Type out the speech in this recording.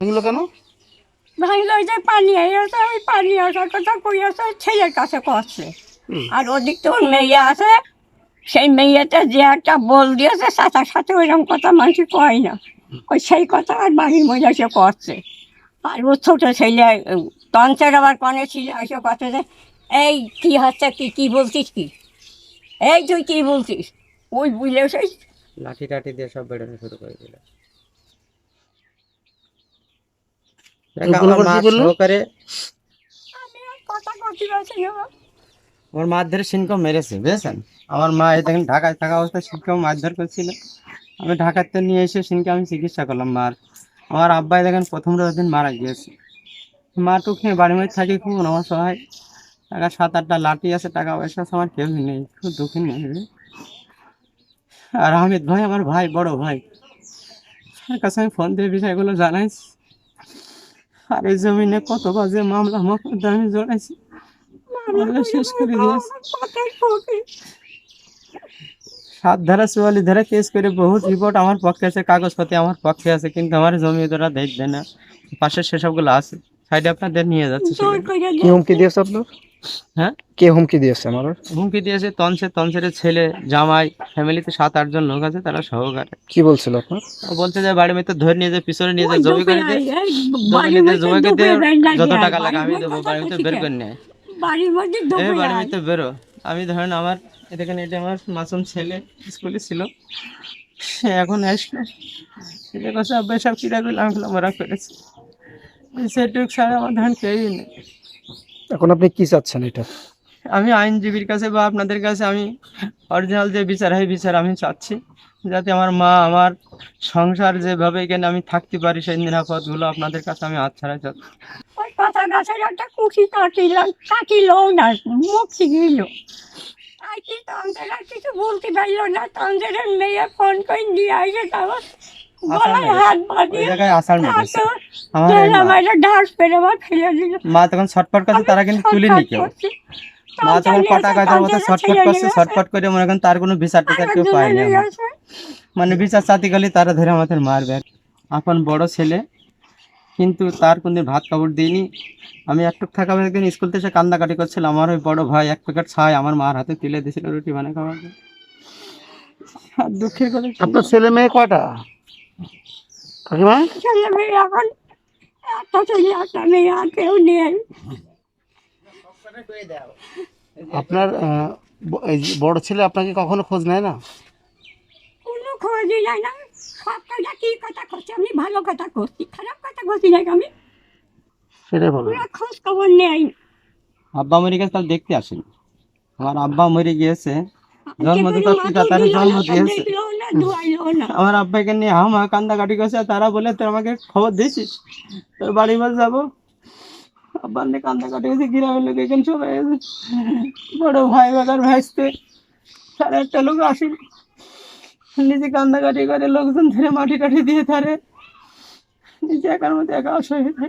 এগুলো কেন? ভাঙলো যে পানি এসে ওই পানি আসার কথা কই আছে? ছেলের কাছে করছে আর ওদিক তো ওর মেয়ে আছে। সেই মেয়েটা যে একটা বল দিয়েছে সাথে সাথে ওইরকম কথা মানুষ কয় না। ওই সেই কথা আর বাড়ির মধ্যে এসে করছে আর ও ছোটো ছেলে তঞ্চের আবার কনে ছিল এসে কথা যে এই কী হচ্ছে? কি কী বলছিস কি? এই তুই কী বলছিস? ওই বুঝলে সেই লাঠি টাঠি দিয়ে সব বেরোনো শুরু করে দিল ওগুলো আবার কি বলল? সহকারে আমার মাছ ধরে সিনকম মেরেছে বুঝেছেন? আমার মা এই দেখেন ঢাকায় থাকা অবস্থায় সিনকম মারধর করছিল। আমি ঢাকাতে নিয়ে এসে সিনকে আমি চিকিৎসা করলাম মার। আমার আব্বাই দেখেন প্রথম দিন মারা গিয়েছে। মা টু খেয়ে বাড়ির মধ্যে থাকি খুব আমার সহায় টাকা সাত আটটা লাঠি আছে টাকা পয়সা আমার কেউ নেই খুব দুঃখী নেই। আর হামিদ ভাই আমার ভাই বড় ভাই। তার কাছে আমি ফোন দিয়ে বিষয়গুলো জানাইছি। আর এই জমিনে কত বাজে মামলা মকদ্দমা আমি জড়াইছি। মামলা শেষ করে দিয়েছি। সাত ধারা চুয়াল্লিশ ধারা কেস করে বহুত রিপোর্ট আমার পক্ষে আছে কাগজপাতি আমার পক্ষে আছে কিন্তু আমার জমি তোরা দেখবে না। পাশে সেসবগুলো আছে সাইডে আপনাদের নিয়ে যাচ্ছে। হুমকি দিয়েছে আপনার? হ্যাঁ? কে হুমকি দিয়েছে আমার? হুমকি দিয়েছে তনসে তনসের ছেলে জামাই ফ্যামিলিতে সাত আটজন লোক আছে তারা সহকারে। কি বলছিল আপনার? বলছে যে বাড়ি মেয়ে ধরে নিয়ে যায় পিছনে নিয়ে যায় জমি করে দিয়ে জমি বাড়ির নিয়ে যায় যত টাকা লাগে আমি দেবো বাড়ি বের করে নেয় বাড়ির মধ্যে বাড়ি। বেরো। আমি ধরেন আমার এখানে এটা আমার মাসুম ছেলে স্কুলে ছিল সে এখন আসলো। কথা আব্বা সব কিরা ওরা করেছে। সেটুক ছাড়া আমার ধরেন কেউই নেই। এখন আপনি কি চাচ্ছেন এটা? আমি আইনজীবীর কাছে বা আপনাদের কাছে আমি অরিজিনাল যে বিচার হয় বিচার আমি চাচ্ছি যাতে আমার মা আমার সংসার যেভাবে এখানে আমি থাকতে পারি সেই নিরাপদগুলো আপনাদের কাছে আমি হাত ছাড়া চাচ্ছি। ওই পাতা গাছের একটা কাটিলও না মুখ কি তন্দ্রের কিছু বলতে পারল না তন্দ্রের মেয়ে ফোন করে দিয়ে আসে তারপর মা। তখন ছটফট করছে তারা কিন্তু তুলিনি কেউ। মা তখন কটা কাজের মতো ছটফট করছে ছটফট করে মনে করেন তার কোনো বিচার টিচার কেউ পায়নি মানে বিচার চাতি গেলে তারা ধরে আমাদের মারবে। এখন বড় ছেলে কিন্তু তার কোনদিন ভাত কাপড় দিইনি। আমি একটু থাকা একদিন স্কুল থেকে এসে কান্দাকাটি করছিল আমার ওই বড় ভাই এক প্যাকেট ছাই আমার মার হাতে তুলে দিয়েছিল রুটি বানিয়ে খাওয়ার আর দুঃখের কথা আপনার ছেলে মেয়ে কয়টা? কাকিমা ছেলে মেয়ে এখন একটা ছেলে একটা মেয়ে আর কেউ নেই আপনার এই বড় ছেলে আপনাকে কখনো খোঁজ নেয় না? কোনো খোঁজই নাই না। সব কথা কি কথা করছি? আমি ভালো কথা করছি খারাপ কথা করছি না আমি? সেটাই খোঁজ খবর নেই। আব্বা মরে গেছে তাহলে দেখতে আসেনি। আমার আব্বা মরে গিয়েছে জন্ম তার জন্ম দিয়েছে। আমার আব্বাকে নিয়ে হামা কান্দাকাটি করছে তারা বলে তুই আমাকে খবর দিয়েছিস? তোর বাড়ি মাস যাব? আব্বার নিয়ে কান্দাকাটি করছে গ্রামের লোক এখানে সবাই বড় ভাই বাগার ভাইসতে সাড়ে একটা লোক আসি নিজে কান্দাকাটি করে লোকজন ধরে মাটি টাটি দিয়ে তারে নিজে একার মধ্যে একা অসহায় থাকে।